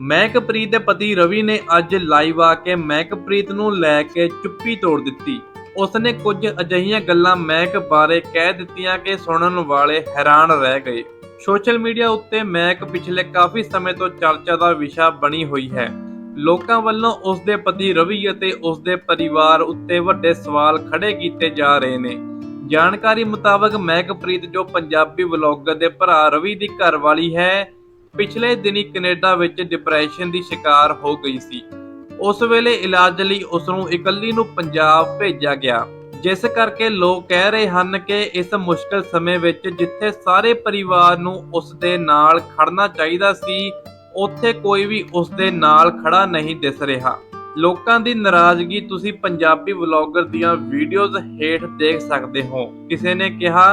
ਮਹਿਕਪ੍ਰੀਤ ਦੇ ਪਤੀ ਰਵੀ ਨੇ ਅੱਜ ਲਾਈਵ ਆ ਕੇ ਮਹਿਕਪ੍ਰੀਤ ਨੂੰ ਲੈ ਕੇ ਚੁੱਪੀ ਤੋੜ ਦਿੱਤੀ। ਉਸਨੇ ਕੁਝ ਅਜਿਹੀਆਂ ਗੱਲਾਂ ਮਹਿਕ ਬਾਰੇ ਕਹਿ ਦਿੱਤੀਆਂ ਕਿ ਸੁਣਨ ਵਾਲੇ ਹੈਰਾਨ ਰਹਿ ਗਏ। ਸੋਸ਼ਲ ਮੀਡੀਆ ਉੱਤੇ ਮਹਿਕ ਪਿਛਲੇ ਕਾਫੀ ਸਮੇਂ ਤੋਂ ਚਰਚਾ ਦਾ ਵਿਸ਼ਾ ਬਣੀ ਹੋਈ ਹੈ। ਲੋਕਾਂ ਵੱਲੋਂ ਉਸ ਦੇ ਪਤੀ ਰਵੀ ਅਤੇ ਉਸ ਦੇ ਪਰਿਵਾਰ ਉੱਤੇ ਵੱਡੇ ਸਵਾਲ ਖੜੇ ਕੀਤੇ ਜਾ ਰਹੇ ਨੇ। ਜਾਣਕਾਰੀ ਮੁਤਾਬਕ ਮਹਿਕਪ੍ਰੀਤ ਜੋ ਪੰਜਾਬੀ ਵਲੌਗਰ ਦੇ ਭਰਾ ਰਵੀ ਦੀ ਘਰਵਾਲੀ ਹੈ ਪਿਛਲੇ ਦਿਨੀ ਕੈਨੇਡਾ ਵਿੱਚ ਡਿਪਰੈਸ਼ਨ ਦੀ ਸ਼ਿਕਾਰ ਹੋ ਗਈ ਸੀ। ਉਸ ਵੇਲੇ ਇਲਾਜ ਲਈ ਉਸ ਨੂੰ ਇਕੱਲੀ ਨੂੰ ਪੰਜਾਬ ਭੇਜਿਆ ਗਿਆ, ਜਿਸ ਕਰਕੇ ਲੋਕ ਕਹਿ ਰਹੇ ਹਨ ਕਿ ਇਸ ਮੁਸ਼ਕਲ ਸਮੇਂ ਵਿੱਚ ਜਿੱਥੇ ਸਾਰੇ ਪਰਿਵਾਰ ਨੂੰ ਉਸ ਦੇ ਨਾਲ ਖੜਨਾ ਚਾਹੀਦਾ ਸੀ, ਉੱਥੇ ਕੋਈ ਵੀ ਉਸ ਦੇ ਨਾਲ ਖੜਾ ਨਹੀਂ ਦਿਸ ਰਿਹਾ। ਲੋਕਾਂ ਦੀ ਨਾਰਾਜ਼ਗੀ ਤੁਸੀਂ ਪੰਜਾਬੀ ਵਲੌਗਰ ਦੀਆਂ ਵੀਡੀਓਜ਼ ਹੇਠ ਦੇਖ ਸਕਦੇ ਹੋ। ਕਿਸੇ ਨੇ ਕਿਹਾ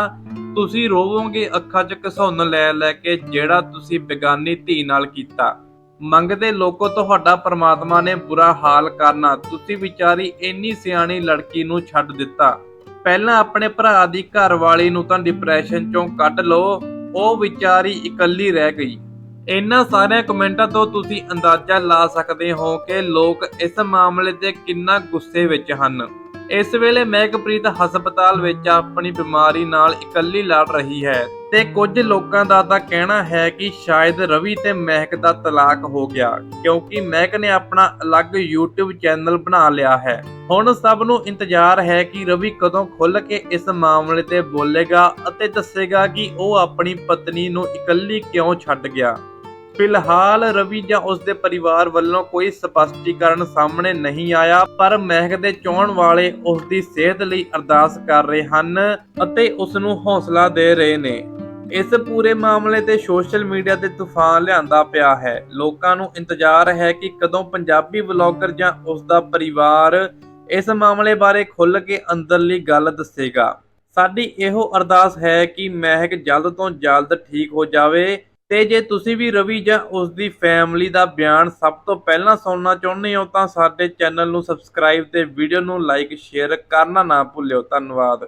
ਤੁਸੀਂ ਰੋਵੋਗੇ, ਅੱਖਾਂ 'ਚ ਘਸੁੰਨ ਲੈ ਲੈ ਕੇ ਜਿਹੜਾ ਤੁਸੀਂ ਬੇਗਾਨੀ ਧੀ ਨਾਲ ਕੀਤਾ। ਮੰਗਦੇ ਲੋਕੋ ਤੁਹਾਡਾ ਪ੍ਰਮਾਤਮਾ ਨੇ ਬੁਰਾ ਹਾਲ ਕਰਨਾ। ਤੁਸੀਂ ਵਿਚਾਰੀ ਇੰਨੀ ਸਿਆਣੀ ਲੜਕੀ ਨੂੰ ਛੱਡ ਦਿੱਤਾ। ਪਹਿਲਾਂ ਆਪਣੇ ਭਰਾ ਦੀ ਘਰਵਾਲੀ ਨੂੰ ਤਾਂ ਡਿਪਰੈਸ਼ਨ ਚੋਂ ਕੱਢ ਲਓ। ਉਹ ਵਿਚਾਰੀ ਇਕੱਲੀ ਰਹਿ ਗਈ। ਇਹਨਾਂ ਸਾਰਿਆਂ ਕਮੈਂਟਾਂ ਤੋਂ ਤੁਸੀਂ ਅੰਦਾਜ਼ਾ ਲਾ ਸਕਦੇ ਹੋ ਕਿ ਲੋਕ ਇਸ ਮਾਮਲੇ ਤੇ ਕਿੰਨਾ ਗੁੱਸੇ ਵਿੱਚ ਹਨ। ਇਸ ਵੇਲੇ ਮਹਿਕਪ੍ਰੀਤ ਹਸਪਤਾਲ ਵਿੱਚ ਆਪਣੀ ਬਿਮਾਰੀ ਨਾਲ ਇਕੱਲੀ ਲੜ ਰਹੀ ਹੈ ਤੇ ਕੁਝ ਲੋਕਾਂ ਦਾ ਤਾਂ ਕਹਿਣਾ ਹੈ ਕਿ ਸ਼ਾਇਦ ਰਵੀ ਤੇ ਮਹਿਕ ਦਾ ਤਲਾਕ ਹੋ ਗਿਆ, ਕਿਉਂਕਿ ਮਹਿਕ ਨੇ ਆਪਣਾ ਅਲੱਗ YouTube ਚੈਨਲ ਬਣਾ ਲਿਆ ਹੈ। ਹੁਣ ਸਭ ਨੂੰ ਇੰਤਜ਼ਾਰ ਹੈ ਕਿ ਰਵੀ ਕਦੋਂ ਖੁੱਲ ਕੇ ਇਸ ਮਾਮਲੇ ਤੇ ਬੋਲੇਗਾ ਅਤੇ ਦੱਸੇਗਾ ਕਿ ਉਹ ਆਪਣੀ ਪਤਨੀ ਨੂੰ ਇਕੱਲੀ ਕਿਉਂ ਛੱਡ ਗਿਆ। ਫਿਲਹਾਲ ਰਵੀ ਜਾਂ ਉਸ ਦੇ ਪਰਿਵਾਰ ਵੱਲੋਂ ਕੋਈ ਸਪਸ਼ਟੀਕਰਨ ਸਾਹਮਣੇ ਨਹੀਂ ਆਇਆ, ਪਰ ਮਹਿਕ ਚਾਹਣ ਵਾਲੇ ਉਸ ਦੀ ਸਿਹਤ ਲਈ ਅਰਦਾਸ ਕਰ ਰਹੇ ਹਨ ਅਤੇ ਉਸ ਨੂੰ ਹੌਸਲਾ ਦੇ ਰਹੇ ਨੇ। ਇਸ ਪੂਰੇ ਮਾਮਲੇ ਤੇ ਸੋਸ਼ਲ ਮੀਡੀਆ ਤੇ ਤੂਫਾਨ ਲਿਆਂਦਾ ਪਿਆ ਹੈ। ਲੋਕਾਂ ਨੂੰ ਇੰਤਜ਼ਾਰ ਹੈ ਕਿ ਕਦੋਂ ਪੰਜਾਬੀ ਵਲੌਗਰ ਜਾਂ ਉਸ ਦਾ ਪਰਿਵਾਰ ਇਸ ਮਾਮਲੇ ਬਾਰੇ ਖੁੱਲ੍ਹ ਕੇ ਅੰਦਰਲੀ ਗੱਲ ਦੱਸੇਗਾ। ਸਾਡੀ ਇਹੋ ਅਰਦਾਸ ਹੈ ਕਿ ਮਹਿਕ ਜਲਦ ਤੋਂ ਜਲਦ ਠੀਕ ਹੋ ਜਾਵੇ ਤੇ ਜੇ ਤੁਸੀਂ ਵੀ ਰਵੀ ਜਾਂ ਉਸ ਦੀ ਫੈਮਿਲੀ ਦਾ ਬਿਆਨ ਸਭ ਤੋਂ ਪਹਿਲਾਂ ਸੁਣਨਾ ਚਾਹੁੰਦੇ ਹੋ ਤਾਂ ਸਾਡੇ ਚੈਨਲ ਨੂੰ ਸਬਸਕ੍ਰਾਈਬ ਤੇ ਵੀਡੀਓ ਨੂੰ ਲਾਈਕ ਸ਼ੇਅਰ ਕਰਨਾ ਨਾ ਭੁੱਲਿਓ। ਧੰਨਵਾਦ।